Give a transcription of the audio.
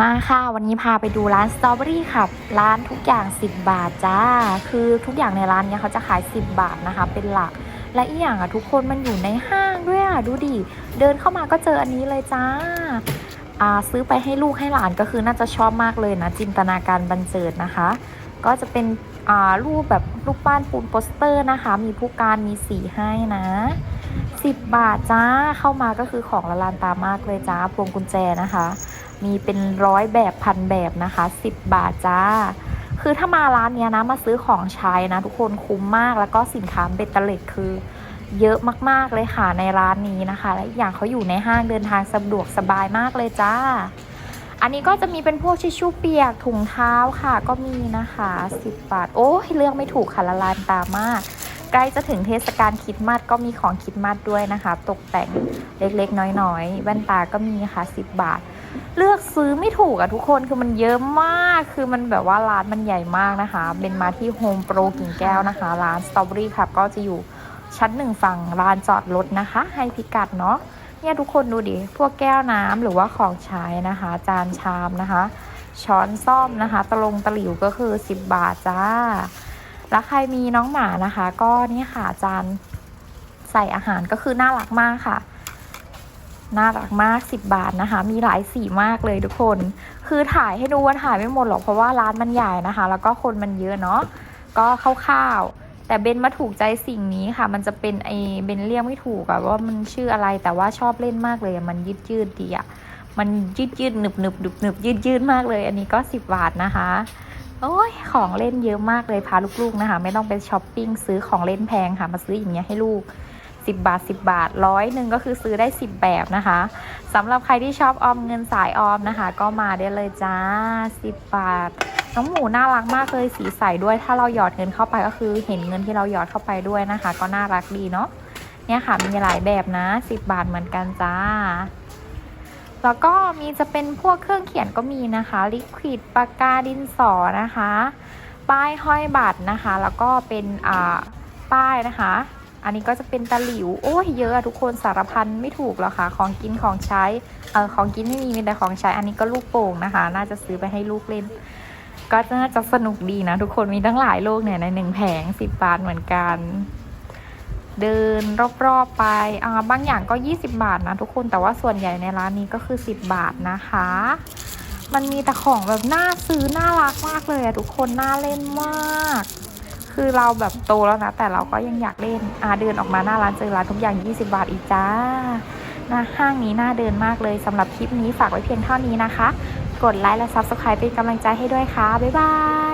มาค่ะ วันนี้พาไปดูร้านสตรอเบอรี่ค่ะ ร้านทุกอย่าง 10 บาทจ้า คือทุกอย่างในร้านเนี้ยเขาจะขาย 10 บาทนะคะ เป็นหลัก และอีกอย่างอะทุกคนมันอยู่ในห้างด้วยอะ ดูดิ เดินเข้ามาก็เจออันนี้เลยจ้า อ่าซื้อไปให้ลูกให้หลานก็คือน่าจะชอบมากเลยนะ จินตนาการบันเจิดนะคะ ก็จะเป็น อ่ารูปแบบรูปปั้นปูนโปสเตอร์นะคะ มีผู้การมีสีให้นะ 10 บาทจ้า เข้ามาก็คือของละลานตามากเลยจ้าพวงกุญแจนะคะ มีเป็นร้อยแบบพันแบบนะคะ 10 บาทจ้า คือถ้ามาร้านเนี้ยนะมาซื้อของใช้นะทุกคนคุ้มมากแล้วก็สินค้าเบ็ดเตล็ดคือ เยอะมากๆเลยค่ะในร้านนี้นะคะ และอย่างเขาอยู่ในห้างเดินทางสะดวกสบายมากเลยจ้า อันนี้ก็จะมีเป็นพวกชิชชู่เปียกถุงเท้าค่ะ ก็มีนะคะ 10 บาท โอ้ยเลือกไม่ถูกค่ะละลานตามากใกล้จะถึงเทศกาลคิดมาสก็มีของคิดมาสด้วยนะคะ ตกแต่งเล็กๆ น้อยๆ แว่นตาก็มีค่ะ 10 บาท เลือกซื้อไม่ถูกอะทุกคนคือมันเยอะมากคือมันแบบว่าร้านมันใหญ่มากนะคะ เป็นมาที่โฮมโปรกิ่งแก้วนะคะ ร้านสตรอเบอรี่ครับก็จะอยู่ชั้นหนึ่งฝั่งร้านจอดรถนะคะ ให้พิกัดเนาะเนี่ยทุกคนดูดิ พวกแก้วน้ำหรือว่าของใช้นะคะ จานชามนะคะ ช้อนซ่อมนะคะ ตะลงตะหลิวก็คือ 10 บาทจ้า แล้วใครมีน้องหมานะคะ ก็นี่ค่ะจานใส่อาหารก็คือน่ารักมากค่ะ น่ารักมาก 10 บาทนะคะ มีหลายสีมากเลยทุกคน คือถ่ายให้ดูว่าถ่ายไม่หมดหรอกเพราะว่าร้านมันใหญ่นะคะ แล้วก็คนมันเยอะเนาะก็คร่าวๆแต่เบนมาถูกใจสิ่งนี้ค่ะ มันจะเป็นไอเบนเรียกไม่ถูกอะว่ามันชื่ออะไรแต่ว่าชอบเล่นมากเลยมันยืดยืดดีอะมันยืดยืดหนึบหนึบหนึบหนึบยืดยืดมากเลย อันนี้ก็ 10 บาทนะคะโอ้ยของเล่นเยอะมากเลยพาลูกๆนะคะ ไม่ต้องไปช้อปปิ้งซื้อของเล่นแพงค่ะมาซื้ออย่างเงี้ยให้ลูก 10 บาท 10 บาทร้อยหนึ่งก็คือซื้อได้ 10 แบบนะคะสำหรับใครที่ชอบออมเงินสายออมนะคะ ก็มาได้เลยจ้า 10 บาท น้องหมูน่ารักมากเลยสีใสด้วยถ้าเราหยอดเงินเข้าไปก็คือเห็นเงินที่เราหยอดเข้าไปด้วยนะคะ ก็น่ารักดีเนาะเนี่ยค่ะมีหลายแบบนะ 10 บาทเหมือนกันจ้าแล้วก็มีจะเป็นพวกเครื่องเขียนก็มีนะคะลิควิดปากกาดินสอนะคะ ป้ายห้อยบัตรนะคะ แล้วก็เป็นป้ายนะคะ อันนี้ก็จะเป็นตะหลิว โอ้ยเยอะอะทุกคนสารพันไม่ถูกหรอกค่ะ ของกินของใช้ เออของกินไม่มีมีแต่ของใช้ อันนี้ก็ลูกโป่งนะคะ น่าจะซื้อไปให้ลูกเล่น ก็น่าจะสนุกดีนะ ทุกคนมีตั้งหลายโลกเนี่ยในหนึ่งแผงสิบบาทเหมือนกัน เดินรอบๆไปอ่าบางอย่างก็ 20 บาทนะทุกคน แต่ว่าส่วนใหญ่ในร้านนี้ก็คือ 10 บาทนะคะ มันมีแต่ของแบบน่าซื้อน่ารักมากเลยอะทุกคนน่าเล่นมาก คือเราแบบโตแล้วนะ แต่เราก็ยังอยากเล่นอาเดินออกมาหน้าร้านเจอร้านทุกอย่าง 20 บาทอีกจ้าหน้าห้างนี้น่าเดินมากเลยสำหรับคลิปนี้ฝากไว้เพียงเท่านี้นะคะ กดไลค์และ Subscribe เป็นกำลังใจให้ด้วยค่ะ บ๊ายบาย